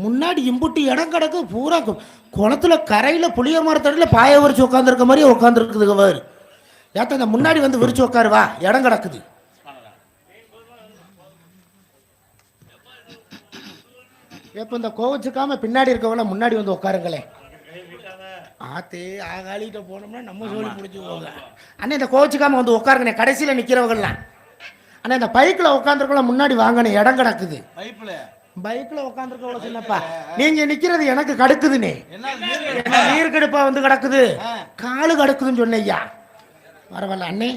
முன்னாடி இம்புட்டு இடம் கிடக்கு பூரா குளத்துல கரையில புளிய மரத்தடியில் பாய விரிச்சு உட்காந்துருக்க மாதிரி உட்காந்துருக்குதுங்க பாரு. ஏத்த இந்த முன்னாடி வந்து விரிச்சு உட்காரு வா. இடம் கிடக்குது. எப்போ இந்த கோவச்சுக்காம பின்னாடி இருக்கவங்கள முன்னாடி வந்து உட்காருங்களேன் ஆத்தே ஆகாலிட்ட போனோம்னா நம்ம சொல்லி பிடிச்சி போங்க அண்ணே இந்த கோவச்சுக்காம வந்து உட்காருங்கண்ணே கடைசியில் நிற்கிறவங்கலாம் அண்ணா இந்த பைக்கில் உட்காந்துருக்கவங்கள முன்னாடி வாங்கண்ணே இடம் கிடக்குது. பைப்ல பைக்ல உட்காந்துருக்க சின்னப்பா நீங்க நிக்கிறது எனக்கு கடுக்குதுனே. என்ன நீர் என்ன நீர் கடுப்பா வந்து கிடக்குது? காலு கிடக்குதுன்னு சொன்னையா பரவாயில்ல அண்ணே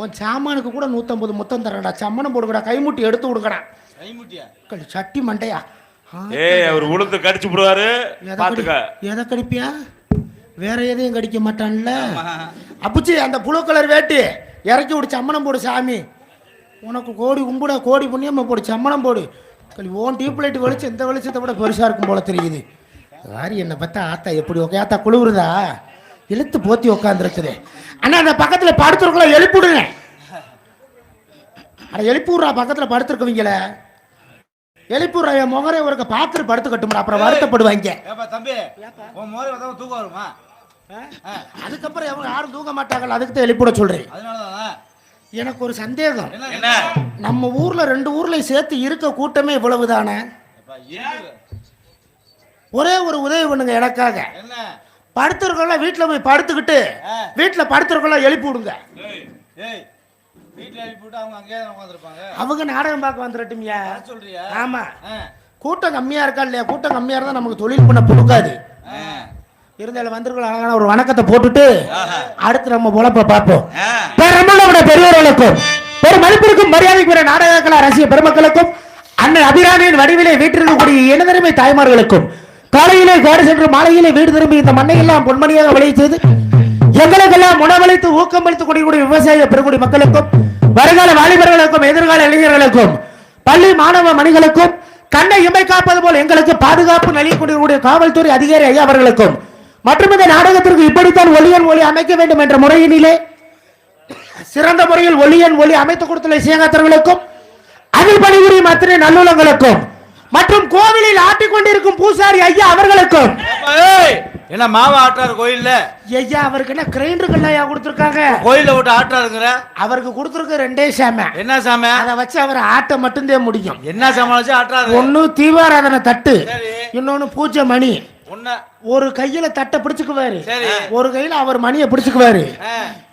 உன் சாமானுக்கு கூட நூத்தம்பது முத்தம் தரடா சம்மணம் போடுங்கடா கைமுட்டி எடுத்து களி, சட்டி மண்டையா? ஏய் அவர் உளுந்து கடிச்சு போடுவாரு எதை பாத்துக்க எதை கடிப்பியா? வேற எதையும் கடிக்க மாட்டான்ல. அப்புச்சி அந்த புழு கலர் வேட்டி இறக்கி விடு சம்மணம் போடு சாமி. உனக்கு கோடி கும்பிட கோடி புண்ணியமா போடு சம்மணம் போடு. களி ஓன் டியூப் லைட் வெளிச்சம் இந்த வெளிச்சத்தை விட பெருசா இருக்கும் போல தெரியுது. வாரி என்னை பார்த்தா ஆத்தா எப்படி உக்கா ஆத்தா குளிருதா? இழுத்து போத்தி உட்காந்துருக்குது அண்ணா அந்த பக்கத்துல படுத்துருக்கல எழுப்பிடுங்க. அட எழுப்பி விட்றா பக்கத்துல படுத்துருக்கவங்கள. எழுப்பி விட்றா என் முகரே ஒருக்க பார்த்துட்டு படுத்து கட்டுமுடா அப்புறம் வருத்தப்படுவாங்க. தம்பி உன் தூக்கம் வருமா? அதுக்கப்புறம் எவங்க யாரும் தூங்க மாட்டாங்கல்ல அதுக்கு தான் எழுப்பிட சொல்றேன். அதனாலதானா? எனக்கு ஒரு சந்தேகம். நம்ம ஊர்ல ரெண்டு ஊர்ல சேர்த்து இருக்க கூட்டமே இவ்வளவு தானே. ஒரே ஒரு உதவி பண்ணுங்க எனக்காக. என்ன? படுத்திருக்கோம்ல வீட்டுல போய் படுத்துக்கிட்டு. வீட்டுல படுத்திருக்கோம்ல எழுப்பி விடுங்க. அவங்க நாடகம் பார்க்க வந்துடட்டும்யா சொல்றியா? ஆமா. கூட்டம் கம்மியா இருக்கா இல்லையா? கூட்டம் கம்மியா இருந்தா நமக்கு தொழில் பண்ண கொடுக்காது. இருந்தாலும் வந்திருக்கலாம் அழகான ஒரு வணக்கத்தை போட்டுட்டு அடுத்து நம்ம பொழப்ப பார்ப்போம். பெருமளவுடைய பெரியவர்களுக்கும் ஒரு மதிப்பிற்கும் மரியாதைக்குரிய நாடகக்கலா ரசிக பெருமக்களுக்கும் அன்னை அபிராமியின் வடிவிலே வீட்டிற்கக்கூடிய இனதருமை தாய்மார்களுக்கும் காலையிலே காடு சென்று மாலையிலே வீடு திரும்பி இந்த மண்ணையெல்லாம் பொன்மணியாக விளைவித்தது எங்களுக்கெல்லாம் உணவளித்து ஊக்கம் அளித்து கூடிய விவசாய பெருங்குடி மக்களுக்கும் வருங்கால வாலிபர்களுக்கும் எதிர்கால இளைஞர்களுக்கும் பள்ளி மாணவ மணிகளுக்கும் கண்ணை இமை காப்பது போல் எங்களுக்கு பாதுகாப்பு நலியக்கூடிய காவல்துறை அதிகாரி ஐயா அவர்களுக்கும் மற்றும் இந்த நாடகத்திற்கு இப்படித்தான் ஒளியன் ஒளி அமைக்க வேண்டும் என்ற முறையினிலே சிறந்த முறையில் ஒளியன் ஒளி அமைத்து கொடுத்துள்ள இசையகத்தர்களுக்கும் அதில் பணிபுரியும் அத்தனை நல்லுள்ளங்களுக்கும் மற்றும் கோவிலில் ஆட்டிக் கொண்டிருக்கும் பூசாரி ஐயா அவர்களுக்கும். என்ன மாவு ஆட்டுறாரு கோயில்ல? ஐயா அவருக்கு என்ன கிரைண்டர்கள் ஐயா கொடுத்துருக்காங்க? கோயில்ல விட்டு ஆட்டுறாருங்கிற? அவருக்கு கொடுத்துருக்க ரெண்டே சாம. என்ன சாமி? அதை வச்சு அவர் ஆட்ட மட்டும்தான் முடியும். என்ன சமாளிச்சு ஆட்டுறாரு? ஒன்னு தீபாராதனை தட்டு இன்னொன்னு பூஜை மணி. ஒரு கையில தட்டை பிடிச்சுக்குவாரு. ஒரு கையில அவர் மணியை பிடிச்சுக்குவாரு.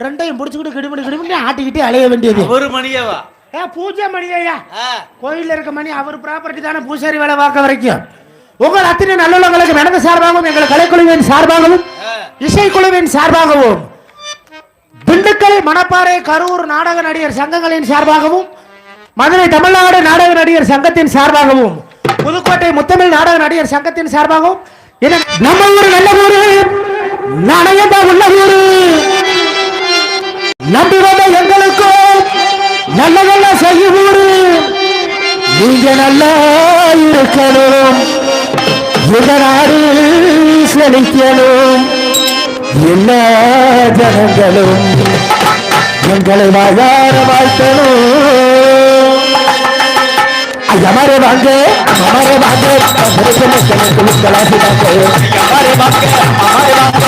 ரெண்டையும் பிடிச்சுக்கிட்டு கிடுமணி கிடுமணி ஆட்டிக்கிட்டே அலைய வேண்டியது. ஒரு மணியவா? ஏ பூஜை மணி ஐயா ஆ, கோயில்ல இருக்க மணி அவர் ப்ராப்பர்ட்டி தானே பூசாரி வேலை பார்க்க வரைக்கும். உங்கள் அத்தனை நல்லுள்ளங்களுக்கு நடந்த சார்பாகவும் எங்கள் கலைக்குழுவின் சார்பாகவும். இசைக்குழுவின் சார்பாகவும் திண்டுக்கல் மணப்பாறை கரூர் நாடக நடிகர் சங்கங்களின் சார்பாகவும் மதுரை தமிழ்நாடு நாடக நடிகர் சங்கத்தின் சார்பாகவும் புதுக்கோட்டை முத்தமிழ் நாடக நடிகர் சங்கத்தின் சார்பாகவும் நம்ம ஊரு நல்ல ஊரு நாணயம்தான் உள்ள ஊரு. நம்பி வந்த எங்களுக்கும் நல்ல நல்ல செய்யும் ஊரு. நீங்க நல்லா இருக்கணும். இந்த நாடு செழிக்கணும். எல்லா ஜனங்களும் எங்களை வாழ வாழ்த்தணும். ஐயமாரே வாங்க அம்மாரே வாங்க அமரே மக்களுக்கு முக்கலாசி வாங்க ஐயமாரே வாங்க அம்மாரே வாங்க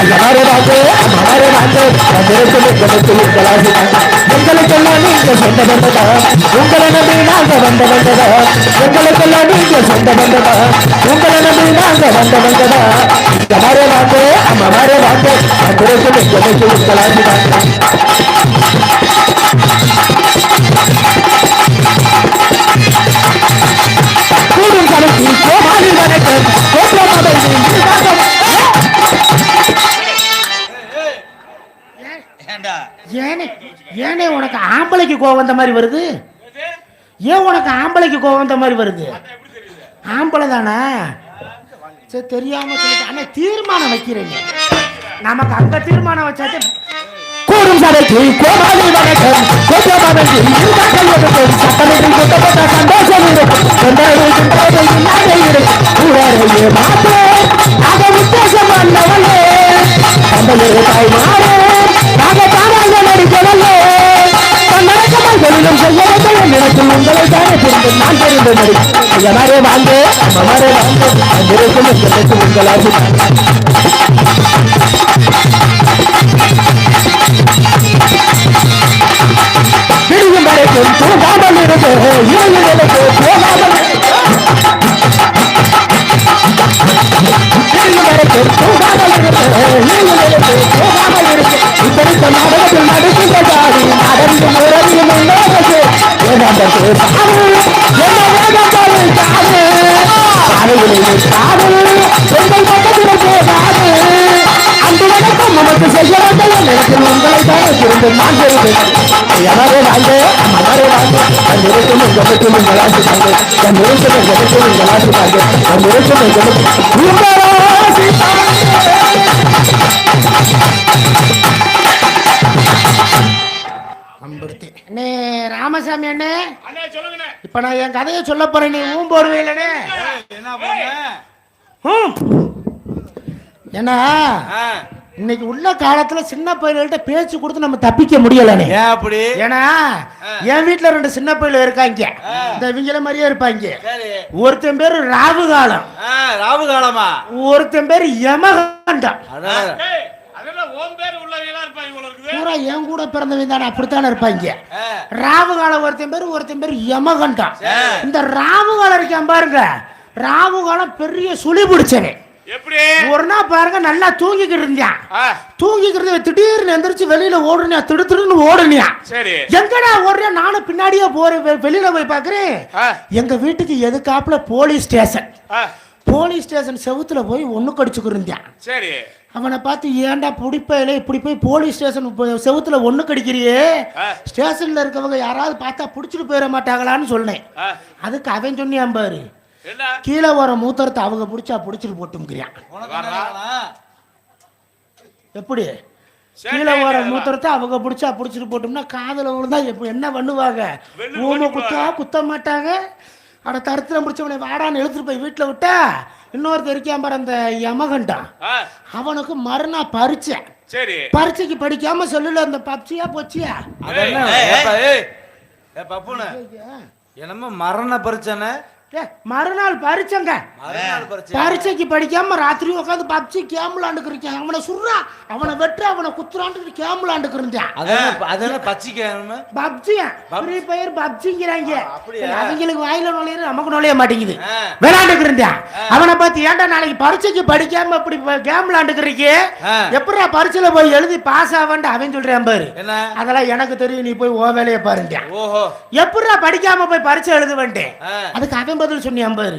ஐயமாரே வாங்க அம்மாரே வாங்க அமரே மக்களுக்கு முக்கலாசி வாங்க எங்களுக்கெல்லாம் நீங்க சொந்த வந்ததா உங்களை நம்பி நாங்க வந்த வந்ததா எங்களுக்கெல்லாம் நீங்க சொந்த வந்ததா உங்களை நம்பி நாங்க வந்த வந்ததா ஐயமாரே வாங்க அம்மாரே வாங்க அமரே மக்களுக்கு முக்கலாசி வாங்க கூடும் ஏனே உனக்கு ஆம்பளைக்கு கோவம் வந்த மாதிரி வருது? ஏன் உனக்கு ஆம்பளைக்கு கோவம் வந்த மாதிரி வருது? ஆம்பளை தானே? சரி தெரியாம சொல்லிட்டு அண்ணா தீர்மானம் வைக்கிறீங்க. நமக்கு அந்த தீர்மானம் வச்சாச்சு கூடும் சபைக்கு கோமாளி வணக்கம் கோபமாதைக்கு சட்டமன்றம் கொட்டப்பட்ட சந்தோஷம் இருக்கும் தொண்டர்கள் குண்டர்கள் இல்லாத இருக்கும் உத்தேசம் தாய் மாறே. நாக தானாக நடிக்கவல்லே தன் நடக்கமல் தொழிலும் செய்ய வேண்டும் நினைக்கும் உங்களை தானே பிரிந்து நான் தெரிந்து மடி ஐயனாரே வாங்க அம்மாரே வாங்க அங்கிருக்கும் எங்களுக்கு உங்களால் விடியும் வரைக்கும் தூங்காமல் இருந்து இளைஞர்களுக்கு போகாமல் விடியும் வரைக்கும் தூங்காமல் இருந்து இளைஞர்களுக்கு போகாமல் இருக்கு இத்தனைக்கு நாடகத்தில் நடிக்கின்ற ஜாதி நடந்து முறையும் உள்ளது ஏகாந்தத்து சாவு என்ன வேகத்தாலும் சாவு சாலைகளிலே சாவு எங்கள் பக்கத்தில் போகாது அன்பு வணக்கம் நமக்கு செய்யறதை எனக்கு உங்களை தான் திரும்ப நான் பெறுவேன் எவரே வாழ்ந்த மலரே வாழ்ந்த தன் இருக்கும் எங்களுக்கு உங்களாசி தன் இருக்கும் எங்களுக்கு உங்களாசி தன் இருக்கும் எங்களுக்கு ராமசாமி அண்ணே இப்ப நான் என் கதையை சொல்ல போறேன் நீ ஊம் பண்ண? ஏன்னா இன்னைக்கு உள்ள காலத்துல சின்ன பையன்கள்ட்ட பேச்சு கொடுத்து நம்ம தப்பிக்க முடியலனே அப்படி? ஏன்னா என் வீட்ல ரெண்டு சின்ன பையல இருக்காங்க. இந்த இவங்கள மாதிரியே இருப்பாங்க. ஒருத்தன் பேரு ராவு காலம் ராவு காலமா ஒருத்தன் பேரு யமகண்டம். பேர் என் கூட பிறந்தவங்க தானே அப்படித்தானே இருப்பாங்க. ஆ, ராவு காலம் ஒருத்தன் பேரு ஒருத்தன் பேரு யமகண்டம். ஆ. இந்த ராவு காலம் இருக்கான் பாருங்க ராவு காலம் பெரிய சுழி எப்படி? ஒரு நாள் பாருங்க நல்லா தூங்கிக்கிட்டு இருந்தான். தூங்கிக்கிறது திடீர்னு எந்திரிச்சு வெளியில ஓடுனியா திடு திடுன்னு ஓடுனியா எங்கடா ஓடுறேன் நானும் பின்னாடியே போறேன் வெளியில போய் பாக்குறேன் எங்க வீட்டுக்கு எதுக்காப்புல போலீஸ் ஸ்டேஷன். போலீஸ் ஸ்டேஷன் செவுத்துல போய் ஒண்ணு கடிச்சுக்கிருந்தான் சரி. அவனை பார்த்து ஏன்டா பிடிப்பையில இப்படி போய் போலீஸ் ஸ்டேஷன் போ- செவுத்துல ஒண்ணு கடிக்கிறியே. ஸ்டேஷன்ல இருக்கவங்க யாராவது பார்த்தா பிடிச்சிட்டு போயிட மாட்டாங்களான்னு சொன்னேன். அதுக்கு அவன் சொன்னியான் பாரு. கீழே வர மூத்தரத்தை அவங்க பிடிச்சா பிடிச்சிட்டு போட்டுங்கிறான்? எப்படி? கீழே வர மூத்திரத்தை அவங்க பிடிச்சா பிடிச்சிட்டு போட்டோம்னா காதுல விழுந்தா எப்ப என்ன பண்ணுவாங்க? ஊமை. குத்தா குத்த மாட்டாங்க. அட தரத்துல முடிச்சவனை வாடான்னு இழுத்துட்டு போய் வீட்டுல விட்டா இன்னொருத்தர் இருக்கான் பாரு அந்த யமகண்டான் ஆ, அவனுக்கு மறுநாள் பரிச்சை சரி. பரீட்சைக்கு படிக்காம சொல்லல அந்த பப்சியா போச்சியா? அது என்ன? ஏப்பா, ஏய், ஏ, பப்புனு, என்னமோ மரண பிரச்சனை மறுநாள் பரிச்சைங்க பரீட்சைக்கு படிக்காம ராத்திரி உட்காந்து பப்சி கேம்லாண்டுக்கு இருக்கேன் அவனை சுடுறா அவனை வெட்டு அவனை குத்துறான்ட்டு கேம்லாண்டுக்கு இருந்தேன். அது என்ன அது என்ன பச்சிக்கணுமே பப்ஜியா? ஃப்ரீ ஃபயர் பப்ஜிங்கிறாங்க? அவங்களுக்கு வாயில நுழையிற நமக்கு நுழைய மாட்டேங்குது. இருந்தேன். அவனை பார்த்து ஏன்டா நாளைக்கு பரீட்சைக்கு படிக்காம இப்படி கேம் விளையாண்டுக்கிறீங்க ஆ. எப்படிடா பரீட்சையில போய் எழுதி பாஸ் ஆவன்ட்டு அவன் சொல்றேன் பாரு. அதெல்லாம் எனக்கு தெரியும் நீ போய் ஓ வேலையை பாருங்க ஓஹோ. எப்படிடா படிக்காம போய் பரீட்சை எழுதுவேன்ட்டு. அதுக்கு அவன் பதில் சொன்னியான் பாரு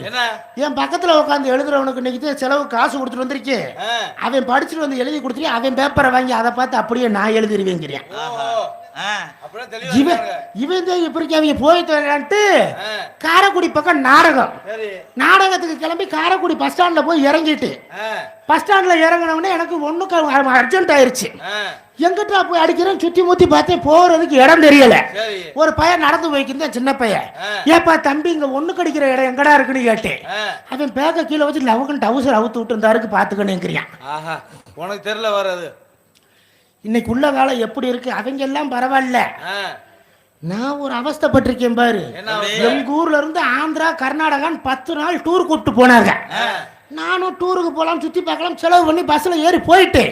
என் பக்கத்துல உட்காந்து எழுதுறவனுக்கு இன்னைக்கு செலவு காசு கொடுத்துட்டு வந்திருக்கேன் ஆ. அவன் படிச்சுட்டு வந்து எழுதி கொடுத்துட்டு அவன் பேப்பரை வாங்கி அதை பார்த்து அப்படியே நான் எழுதிருவேங்கிறேன். இவன். இவன் தான் இப்படி அவங்க போய் தரலான்ட்டு ஆ. காரைக்குடி பக்கம் நாடகம். சரி. நாடகத்துக்கு கிளம்பி காரைக்குடி பஸ் ஸ்டாண்ட்ல போய் இறங்கிட்டு. பஸ் ஸ்டாண்ட்ல இறங்கினவொடனே எனக்கு ஒண்ணுக்கு அர்ஜென்ட் ஆயிருச்சு. எங்கிட்ட போய் அடிக்கிறேன் சுத்தி முத்தி பார்த்தேன் போறதுக்கு இடம் தெரியல. ஒரு பையன் நடந்து போய்க்கிருந்தேன் சின்ன பையன். ஏப்பா தம்பி இங்க ஒண்ணு கடிக்கிற இடம் எங்கடா இருக்குன்னு கேட்டேன். அவன் பேக்க கீழே வச்சு லவகன் டவுசர் அவுத்து விட்டு இருந்தாருக்கு பாத்துக்கணுங்கிறியான் ஆஹா உனக்கு தெரியல வர்றது இன்னைக்கு உள்ள காலம் எப்படி இருக்கு? அவங்க எல்லாம் பரவாயில்ல நான் ஒரு அவஸ்தைப்பட்டிருக்கேன் பாரு? எங்க ஊர்ல இருந்து ஆந்திரா கர்நாடகான்னு பத்து நாள் டூர் கூப்பிட்டு போனாங்க. நானும் டூருக்கு போலாம் சுத்தி பார்க்கலாம் செலவு பண்ணி பஸ்ல ஏறி போயிட்டேன்.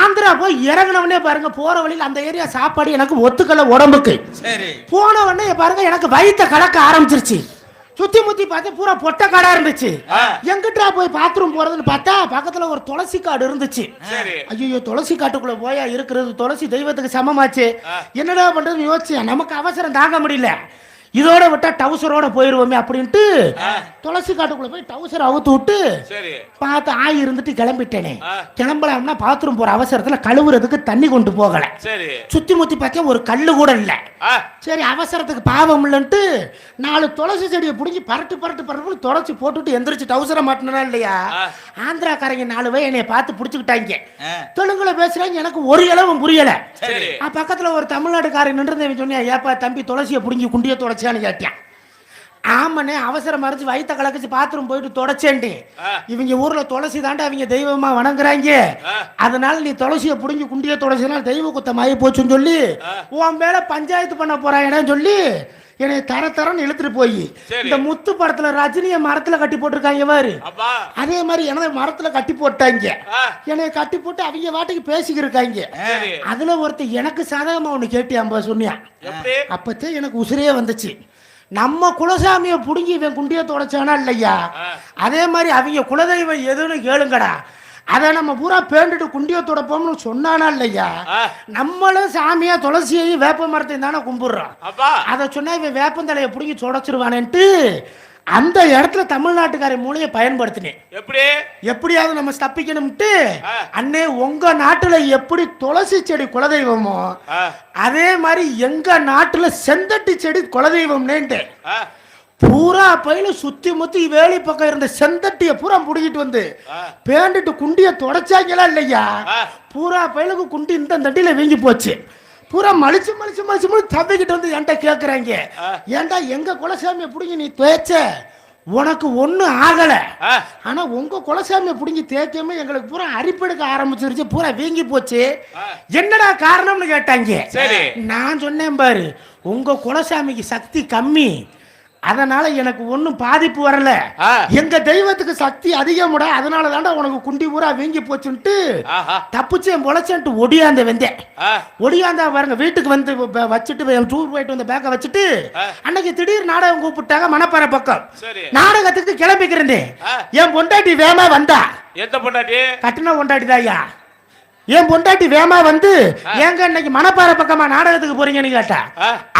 ஆந்திரா போய் இறங்கினவனே பாருங்க போற வழியில அந்த ஏரியா சாப்பாடு எனக்கு ஒத்துக்கல உடம்புக்கு. சரி. போன உடனே பாருங்க எனக்கு வயித்த கலக்க ஆரம்பிச்சிருச்சு. சுத்தி முத்தி பார்த்து பூரா பொட்டை காடா இருந்துச்சு. எங்கிட்டா போய் பாத்ரூம் போறதுன்னு பார்த்தா பக்கத்துல ஒரு துளசி காடு இருந்துச்சு. ஐயோ துளசி காட்டுக்குள்ள போயா இருக்கிறது துளசி தெய்வத்துக்கு சமமாச்சு. என்னடா பண்றதுன்னு யோசிச்சேன். நமக்கு அவசரம் தாங்க முடியல. இதோட விட்டா டவுசரோட போயிருவோமே அப்படின்ட்டு துளசி காட்டுக்குள்ள போய் டவுசர் அவுத்து விட்டு பார்த்து ஆய் இருந்துட்டு கிளம்பிட்டேனே. கிளம்பலாம்னா பாத்ரூம் போற அவசரத்துல கழுவுறதுக்கு தண்ணி கொண்டு போகல. சுத்தி முத்தி பார்த்தேன் ஒரு கல்லு கூட இல்ல. சரி அவசரத்துக்கு பாவம் இல்லைன்ட்டு நாலு துளசி செடியை பிடிங்கி பரட்டு பரட்டு பரட்டு துளசி போட்டுட்டு எந்திரிச்சு டவுசரை மாட்டினா இல்லையா. ஆந்திராக்காரங்க நாலு பேர் என்னைய பார்த்து பிடிச்சுக்கிட்டாங்க. தெலுங்குல பேசுறாங்க எனக்கு ஒரு இளவும் புரியல. பக்கத்துல ஒரு தமிழ்நாட்டுக்காரன் நின்று சொன்னியா ஏப்பா தம்பி துளசியை பிடுங்கி குண்டிய துளச்சியான்னு கேட்டேன் ஆமாண்ணே அவசரம் மறைச்சு வயித்த கலக்கச்சு பாத்ரூம் போயிட்டு தொடச்சேன்டி. ஆ. இவங்க ஊர்ல துளசி தாண்டா அவங்க தெய்வமா வணங்குறாங்க. அதனால நீ துளசியை புடுங்கி குண்டிய துளசினால தெய்வ குத்தமாயி போச்சுன்னு சொல்லி. உன் மேல பஞ்சாயத்து பண்ண போறாங்கன்னு சொல்லி என்னை தர தரன்னு இழுத்துட்டு போய். இந்த முத்து படத்துல ரஜினிய மரத்துல கட்டி போட்டிருக்காங்க பாரு. அதே மாதிரி எனது மரத்துல கட்டி போட்டாங்க. ஆ, என்னைய கட்டி போட்டு அவங்க வாட்டுக்கு பேசிக்கிட்டு இருக்காங்க அதுல ஒருத்தர் எனக்கு சாதகமா ஒண்ணு கேட்டியாம்பா சொன்னியா. அப்பத்தே எனக்கு உசிரே வந்துச்சு. நம்ம குலசாமியை புடுங்கி இவன் குண்டிய தொடச்சானா இல்லையா. அதே மாதிரி அவங்க குலதெய்வம் எதுன்னு கேளுங்கடா. அதை நம்ம பூரா பேண்டுட்டு குண்டிய தொடப்போம்னு சொன்னானா இல்லையா? நம்மளும் சாமியா துளசியையும் வேப்ப மரத்தையும் தானே கும்பிடுறோம். அதை சொன்னா இவன் வேப்பந்தலையை பிடிங்கி தொடச்சிருவானேன்ட்டு அந்த இடத்துல தமிழ்நாட்டுக்கார மூலையை பயன்படுத்தினேன். எப்படி? எப்படியாவது நம்ம தப்பிக்கணும்ட்டு. அண்ணே உங்க நாட்டுல எப்படி துளசி செடி குலதெய்வமோ அதே மாதிரி எங்க நாட்டுல செந்தட்டி செடி குலதெய்வம்னேன்ட்டு. பூரா பயில சுத்தி முத்தி வேலி பக்கம் இருந்த செந்தட்டிய பூரா புடிக்கிட்டு வந்து. பேண்டுட்டு குண்டிய தொடச்சாங்களா இல்லையா. பூரா பயிலுக்கு குண்டி இந்த தட்டியில வீங்கி போச்சு. பூரா மலிச்சு மலிச்சு மலிச்சு மலிச்சு தவிக்கிட்டு வந்து என்கிட்ட கேக்குறாங்க. ஆ. ஏன்டா எங்க குலசாமியை புடிங்கி நீ தேய்ச்ச? உனக்கு ஒண்ணும் ஆகல. ஆனா உங்க குலசாமியை புடிங்கி தேய்க்காம எங்களுக்கு பூரா அரிப்பெடுக்க ஆரம்பிச்சிருச்சு பூரா வீங்கி போச்சு. என்னடா காரணம்னு கேட்டாங்க. நான் சொன்னேன் பாரு உங்க குலசாமிக்கு சக்தி கம்மி. அதனால எனக்கு ஒன்றும் பாதிப்பு வரல. எங்க தெய்வத்துக்கு சக்தி அதிகமுடா அதனால தாண்டா உனக்கு குண்டி பூரா வீங்கி போச்சுன்ட்டு தப்பிச்சேன் பொழைச்சேன்ட்டு ஒடியாந்த வந்தேன். ஒடியாந்தா பாருங்க வீட்டுக்கு வந்து வச்சுட்டு டூர் போயிட்டு வந்த பேக்கை வச்சுட்டு. அன்னைக்கு திடீர் நாடகம் கூப்பிட்டாங்க மணப்பாறை பக்கம். நாடகத்துக்கு கிளம்பிக்கிறேன். என் பொண்டாட்டி வேமா வந்தா. எந்த பொண்டாட்டி? கட்டின பொண்டாட்டி தாயா என் பொண்டாட்டி வேமா வந்து ஏங்க இன்னைக்கு மணப்பாறை பக்கமா நாடகத்துக்கு போறீங்கன்னு கேட்டா?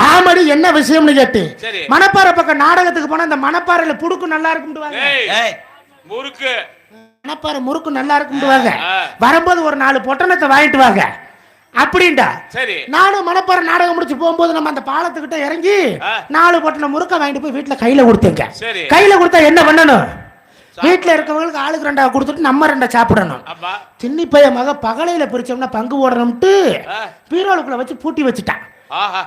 ஆமாடி என்ன விஷயம்னு கேட்டு சரி. மணப்பாறை பக்கம் நாடகத்துக்கு போனா இந்த மணப்பாறையில புடுக்கு நல்லா ஏய் முறுக்கு. மணப்பாறை முறுக்கு நல்லா இருக்கும்டுவாங்க ஆ. வரும்போது ஒரு நாலு பொட்டணத்தை வாங்கிட்டு வாங்க. அப்படின்டா. சரி. நானும் மணப்பாறை நாடகம் முடிச்சு போகும்போது நம்ம அந்த பாலத்துக்கிட்ட இறங்கி. நாலு பொட்டணம் முறுக்க வாங்கிட்டு போய் வீட்டுல கையில கொடுத்தேங்க. சரி. கையில கொடுத்தா என்ன பண்ணணும்? வீட்டுல இருக்கவங்களுக்கு ஆளுக்கு ரெண்டா கொடுத்துட்டு நம்ம ரெண்டா சாப்பிடணும். பைய மக பகலையில பிரிச்சோம்னா பங்கு போடணும்ட்டு ஆ. பீரோலுக்குள்ள வச்சு பூட்டி வச்சுட்டான்.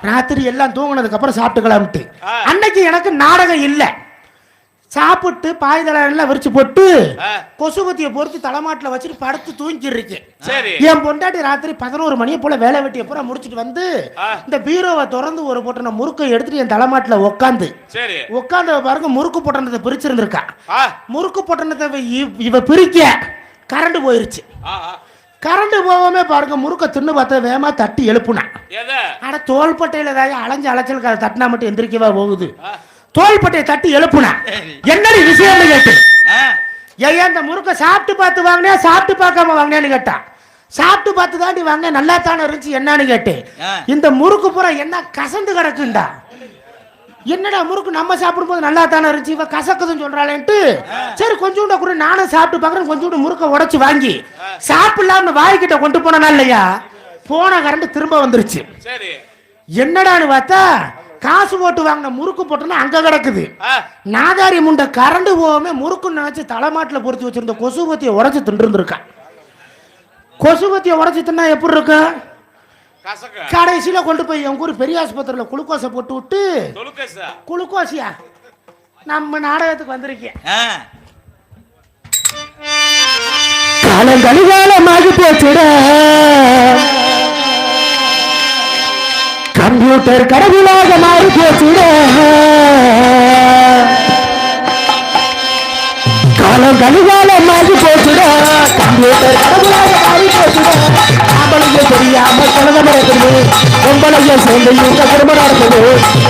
ராத்திரி எல்லாம் தூங்கினதுக்கு அப்புறம் சாப்பிட்டுக்கலாம்ட்டு. அன்னைக்கு எனக்கு நாடகம் இல்ல. சாப்பிட்டு பாய்தலை எல்லாம் விரிச்சு போட்டு. கொசுபத்தியை பொறுத்து தலைமாட்டில் வச்சுட்டு படுத்து தூங்கிருக்கு சரி. என் பொண்டாட்டி ராத்திரி பதினோரு மணியை போல வேலை வெட்டியை பூரா முடிச்சிட்டு வந்து. இந்த பீரோவை திறந்து ஒரு போட்டன முறுக்கை எடுத்துட்டு என் தலைமாட்டில் உட்காந்து உட்காந்து பாருங்க முறுக்கு பொட்டணத்தை பிரிச்சிருந்திருக்கா. முறுக்கு பொட்டணத்தை இவ- பிரிக்க கரண்ட் போயிருச்சு. கரண்ட் போகாம பாருங்க முறுக்க தின்னு பார்த்தா வேகமா தட்டி எழுப்புனா. ஆனா தோள்பட்டையில ஏதாவது அலைஞ்சு அலைச்சலுக்கு அதை தட்டினா மட்டும் எந்திரிக்கவா போகுது. ஆ. தோள்பட்டையை தட்டி எழுப்புனா. என்னடி விஷயம்னு கேட்டு ஆ. ஐயா இந்த முறுக்க சாப்பிட்டு பார்த்து வாங்கினே சாப்பிட்டு பார்க்காம வாங்கினேன்னு கேட்டா. சாப்பிட்டு பார்த்து தாண்டி வாங்க நல்லா தானே இருந்துச்சு என்னன்னு கேட்டு ஆ. இந்த முறுக்கு பூரா என்ன கசந்து கிடக்குண்டா? என்னடா முறுக்கு நம்ம சாப்பிடும்போது நல்லா தானே இருந்துச்சு இவ கசக்குதுன்னு சொல்றாளேன்ட்டு. சரி கொஞ்சோண்டு கூட நானும் சாப்பிட்டு பார்க்கறேன் கொஞ்சோண்டு முறுக்க உடைச்சு வாங்கி. சாப்பிடலாம்னு வாய்க்கிட்ட கொண்டு போனா இல்லையா போன கரண்ட் திரும்ப வந்துருச்சு. சரி. என்னடான்னு பார்த்தா காசு போட்டு வாங்கின முறுக்கு போட்டோன்னா அங்க கிடக்குது. நாதாரி முண்டை கரண்டு போகாம முறுக்குன்னு நினைச்சு தலைமாட்டில் பொறுத்து வச்சிருந்த கொசுபத்தியை உடைச்சு தின்றுருக்கான் கொசுபத்தியை உடைச்சு தின்னா எப்படி இருக்கும் கடைசியில கொண்டு போய் எங்க ஊர் பெரிய ஆஸ்பத்திரியில் குளுக்கோஸை போட்டு விட்டு குளுக்கோஸியா? நம்ம நாடகத்துக்கு வந்திருக்கேன். ஆ. காலங்கழிகாலமாகி போச்சுட கம்ப்யூட்டர் கடவுளாக மாறி போச்சுட. காலம் கழிகாலமாகி போச்சுட. கம்ப்யூட்டர் கடவுளாக மாறி போச்சுட. ஆம்பளைங்க தெரியாம குழந்தை நடக்குது பொம்பளைங்க சேர்ந்து இவங்க குடும்பம் நடக்குது.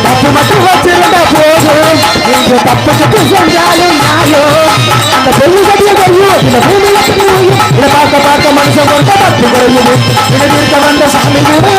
தப்பு மட்டும் வச்சிருந்தா போதும். நீங்க தப்பு தப்பு செஞ்சாலும் நியாயம் அந்த பொண்ணு கட்டிய தெரியும் இந்த பூமியில இதை பார்க்க பார்க்க மனுஷன் கொடுத்த தப்பு குறையுது இதை வந்த சாமி கூட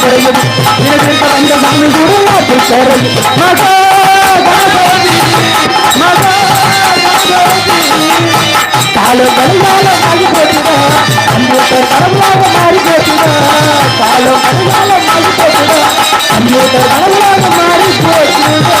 குறையும் இடத்திற்கு வந்த சாமி கூட நாட்டில் குறையும் மகா காலம் வருங்கால மாறி போச்சுதா கம்ப்யூட்டர் கடவுளாக மாறி போச்சுதா காலம் வருங்கால மாறி போச்சுதா கம்ப்யூட்டர் கடவுளாக மாறி போச்சுதா